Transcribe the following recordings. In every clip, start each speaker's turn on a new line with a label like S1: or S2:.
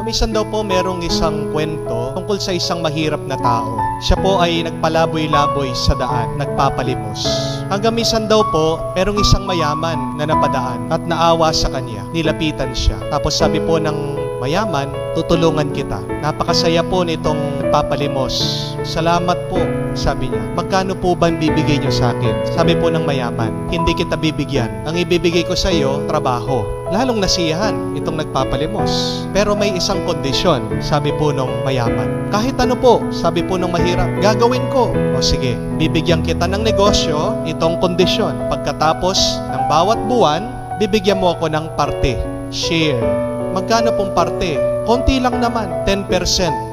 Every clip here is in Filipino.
S1: Kumisan daw po merong isang kwento tungkol sa isang mahirap na tao. Siya po ay nagpalaboy-laboy sa daan, nagpapalimos. Hanggang minsan daw po, merong isang mayaman na napadaan at naawa sa kanya. Nilapitan siya. Tapos sabi po ng mayaman, tutulungan kita. Napakasaya po nitong papalimos. Salamat po, sabi niya. Magkano po ba bibigay niyo sa akin? Sabi po ng mayaman, hindi kita bibigyan. Ang ibibigay ko sa iyo, trabaho. Lalong nasiyahan itong nagpapalimos. Pero may isang kondisyon, sabi po nung mayaman. Kahit ano po, sabi po nung mahirap, gagawin ko. O sige, bibigyan kita ng negosyo, itong kondisyon. Pagkatapos ng bawat buwan, bibigyan mo ako ng parte, share. Magkano pong parte? Konti lang naman, 10%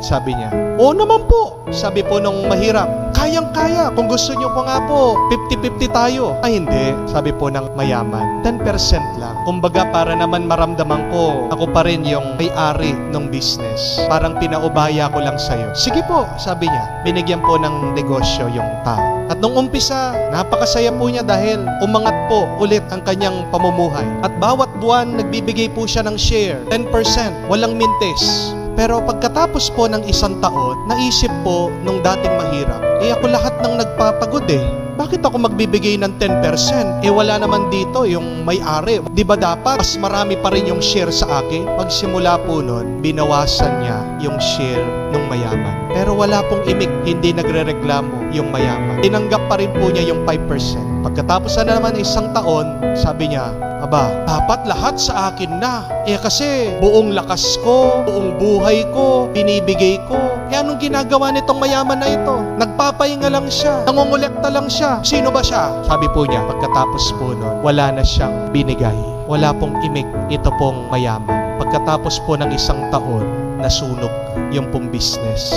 S1: sabi niya. Oo naman po, sabi po nung mahirap. Kayang-kaya, kung gusto niyo po nga po, 50-50 tayo. Ay hindi, sabi po ng mayaman, 10% lang. Kumbaga para naman maramdaman ko, ako pa rin yung may-ari ng business. Parang pinaubaya ko lang sa'yo. Sige po, sabi niya. Binigyan po ng negosyo yung tao. At nung umpisa, napakasaya po niya dahil umangat po ulit ang kanyang pamumuhay. At bawat buwan, nagbibigay po siya ng share, 10%, walang mintes. Pero pagkatapos po ng isang taon, naisip po nung dating mahirap, eh ako lahat ng nagpapagod eh. Bakit ako magbibigay ng 10%? Eh wala naman dito yung may-ari. Di ba dapat mas marami pa rin yung share sa akin? Pagsimula po nun, binawasan niya yung share ng mayaman. Pero wala pong imik, hindi nagre-reklamo yung mayaman. Tinanggap pa rin po niya yung 5%. Pagkatapos na naman isang taon, sabi niya, Aba, dapat lahat sa akin na. Eh kasi buong lakas ko, buong buhay ko, binibigay ko. Eh anong ginagawa nitong mayaman na ito? Nagpapahinga lang siya, nangongolekta lang siya. Sino ba siya? Sabi po niya, pagkatapos po nun, wala na siyang binigay. Wala pong imik, ito pong mayaman. Pagkatapos po ng isang taon, nasunog yung pong business.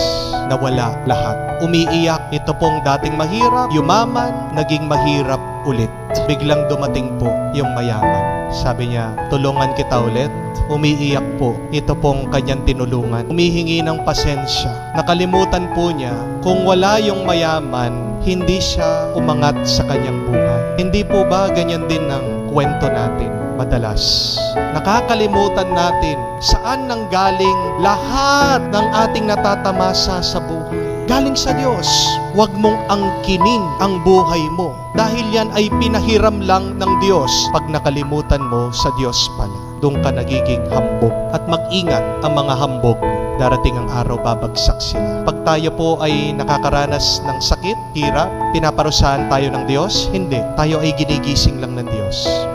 S1: Nawala lahat. Umiiyak, ito pong dating mahirap, yumaman, naging mahirap ulit. Biglang dumating po yung mayaman. Sabi niya, tulungan kita ulit. Umiiyak po. Ito pong kanyang tinulungan. Humihingi ng pasensya. Nakalimutan po niya, kung wala yung mayaman, hindi siya umangat sa kanyang buhay. Hindi po ba ganyan din ang kwento natin? Madalas. Nakakalimutan natin saan nanggaling lahat ng ating natatamasa sa buhay. Galing sa Diyos. Huwag mong angkinin ang buhay mo. Dahil yan ay pinahiram lang ng Diyos pag nakalimutan mo sa Diyos pala. Doon ka nagiging hambog. At mag-ingat ang mga hambog darating ang araw babagsak sila. Pag tayo po ay nakakaranas ng sakit, hirap, pinaparusahan tayo ng Diyos, hindi. Tayo ay ginigising lang ng Diyos.